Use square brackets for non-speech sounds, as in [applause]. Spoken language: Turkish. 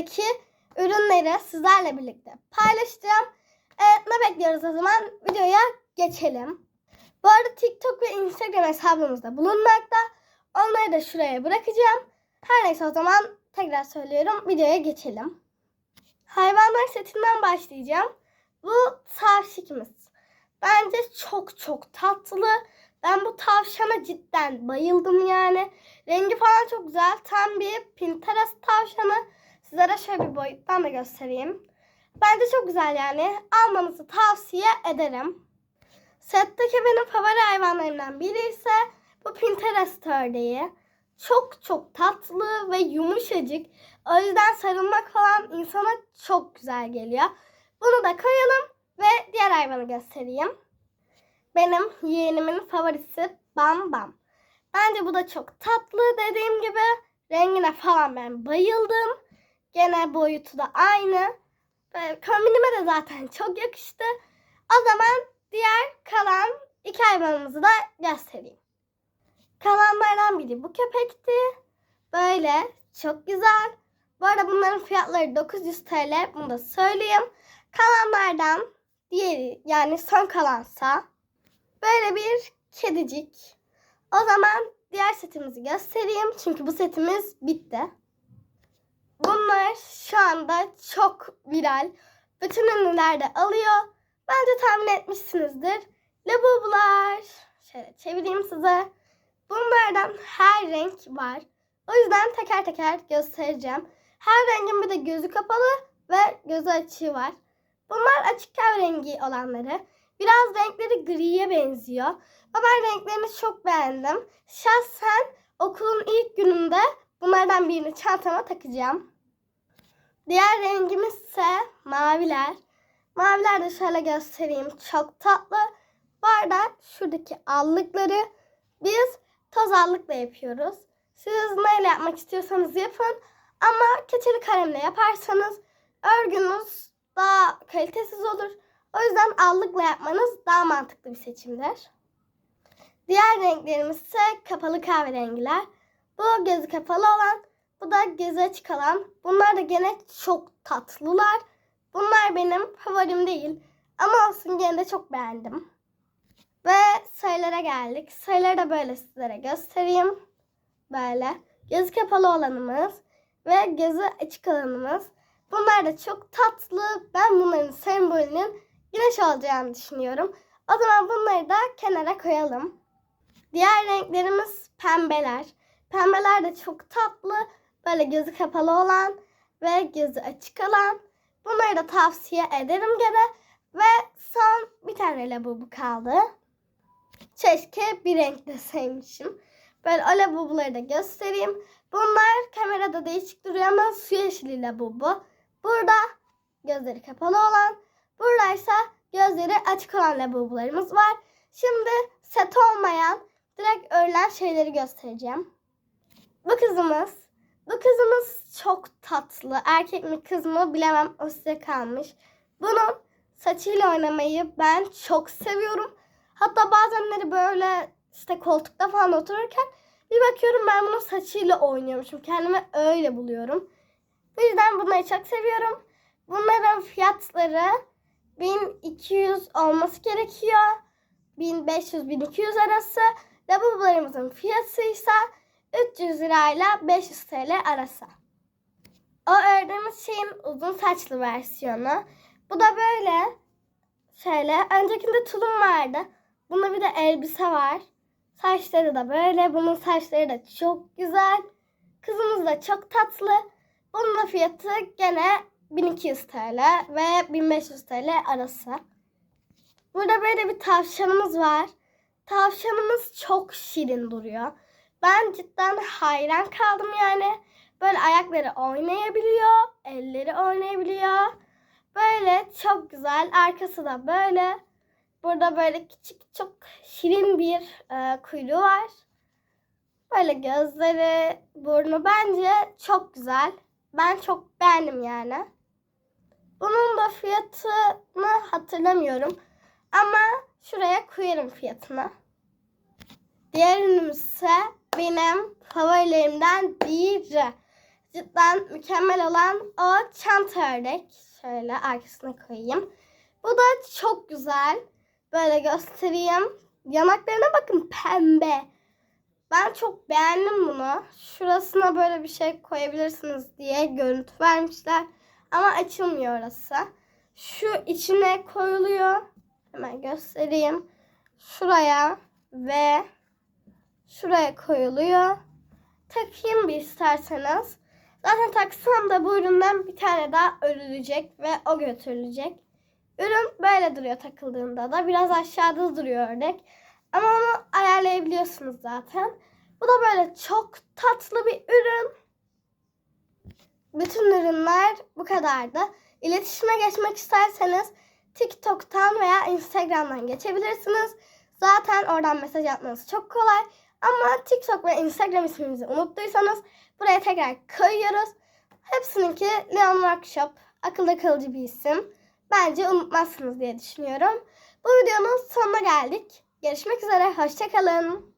işletmemizdeki ürünleri sizlerle birlikte paylaşacağım. Evet, ne bekliyoruz o zaman? Videoya geçelim. Bu arada TikTok ve Instagram hesabımızda bulunmakta. Onları da şuraya bırakacağım. Her neyse o zaman tekrar söylüyorum. Videoya geçelim. Hayvanlar setinden başlayacağım. Bu tavşikimiz. Bence çok çok tatlı. Ben bu tavşana cidden bayıldım yani. Rengi falan çok güzel. Tam bir Pinterest tavşanı. Sizlere şöyle bir boyuttan da göstereyim. Bence çok güzel yani. Almanızı tavsiye ederim. Setteki benim favori hayvanlarımdan biri ise bu Pinterest ördeği. Çok çok tatlı ve yumuşacık. O yüzden sarılmak falan insana çok güzel geliyor. Bunu da koyalım ve diğer hayvanı göstereyim. Benim yeğenimin favorisi Bam Bam. Bence bu da çok tatlı dediğim gibi. Rengine falan ben bayıldım. Gene boyutu da aynı. Böyle kombinime de zaten [laughs] çok yakıştı. O zaman diğer kalan iki hayvanımızı da göstereyim. Kalanlardan biri bu köpekti. Böyle çok güzel. Bu arada bunların fiyatları 900 TL. Bunu da söyleyeyim. Kalanlardan diğeri yani son kalansa böyle bir kedicik. O zaman diğer setimizi göstereyim. Çünkü bu setimiz bitti. Bunlar şu anda çok viral. Bütün ünlüler de alıyor. Bence tahmin etmişsinizdir. Labubular. Şöyle çevireyim size. Bunlardan her renk var. O yüzden teker teker göstereceğim. Her rengin bir de gözü kapalı ve gözü açığı var. Bunlar açık rengi olanları. Biraz renkleri griye benziyor. Ama ben renklerini çok beğendim. Şahsen okulun ilk gününde bunlardan birini çantama takacağım. Diğer rengimiz ise maviler. Maviler de şöyle göstereyim. Çok tatlı. Bu arada şuradaki allıkları biz toz allıkla yapıyoruz. Siz neyle yapmak istiyorsanız yapın. Ama keçeli kalemle yaparsanız örgünüz daha kalitesiz olur. O yüzden allıkla yapmanız daha mantıklı bir seçimdir. Diğer renklerimiz ise kapalı kahverengiler. Bu gözü kapalı olan, bu da gözü açık olan. Bunlar da gene çok tatlılar. Bunlar benim favorim değil. Ama olsun gene de çok beğendim. Ve sayılara geldik. Sayıları da böyle sizlere göstereyim. Böyle. Gözü kapalı olanımız ve gözü açık olanımız. Bunlar da çok tatlı. Ben bunların sembolünün güneş olacağını düşünüyorum. O zaman bunları da kenara koyalım. Diğer renklerimiz pembeler. Pembeler de çok tatlı. Böyle gözü kapalı olan ve gözü açık olan. Bunları da tavsiye ederim gene. Ve son bir tane labubu kaldı. Keşke bir renkte sevmişim. Böyle o labubuları da göstereyim. Bunlar kamerada değişik duruyor ama su yeşili labubu. Burada gözleri kapalı olan, buradaysa gözleri açık olan labubularımız var. Şimdi set olmayan direkt örülen şeyleri göstereceğim. Bu kızımız, bu kızımız çok tatlı. Erkek mi kız mı bilemem o kalmış. Bunun saçıyla oynamayı ben çok seviyorum. Hatta bazenleri böyle işte koltukta falan otururken bir bakıyorum ben bunun saçıyla oynuyormuşum. Kendimi öyle buluyorum. Bu yüzden bunları çok seviyorum. Bunların fiyatları 1200 olması gerekiyor. 1500-1200 arası. Labubularımızın fiyatı ise 300 lirayla 500 TL arası. O ördüğümüz şeyin uzun saçlı versiyonu. Bu da böyle. Şöyle. Öncekinde tulum vardı. Bunda bir de elbise var. Saçları da böyle. Bunun saçları da çok güzel. Kızımız da çok tatlı. Bunun da fiyatı gene 1200 TL ve 1500 TL arası. Burada böyle bir tavşanımız var. Tavşanımız çok şirin duruyor. Ben cidden hayran kaldım yani. Böyle ayakları oynayabiliyor, elleri oynayabiliyor. Böyle çok güzel. Arkası da böyle. Burada böyle küçük çok şirin bir e, kuyruğu var. Böyle gözleri, burnu bence çok güzel. Ben çok beğendim yani. Bunun da fiyatını hatırlamıyorum. Ama şuraya koyarım fiyatını. Diğer ürünüm ise benim favorilerimden biri. Cidden mükemmel olan o çanta ördek. Şöyle arkasına koyayım. Bu da çok güzel. Böyle göstereyim. Yanaklarına bakın pembe. Ben çok beğendim bunu. Şurasına böyle bir şey koyabilirsiniz diye görüntü vermişler. Ama açılmıyor orası. Şu içine koyuluyor. Hemen göstereyim. Şuraya ve şuraya koyuluyor. Takayım bir isterseniz. Zaten taksam da bu üründen bir tane daha örülecek ve o götürülecek. Ürün böyle duruyor takıldığında da. Biraz aşağıda duruyor ördek. Ama onu ayarlayabiliyorsunuz zaten. Bu da böyle çok tatlı bir ürün. Bütün ürünler bu kadardı. İletişime geçmek isterseniz TikTok'tan veya Instagram'dan geçebilirsiniz. Zaten oradan mesaj atmanız çok kolay. Ama TikTok ve Instagram isminizi unuttuysanız buraya tekrar koyuyoruz. Hepsininki Leon Workshop. Akılda kalıcı bir isim. Bence unutmazsınız diye düşünüyorum. Bu videonun sonuna geldik. Görüşmek üzere. Hoşçakalın.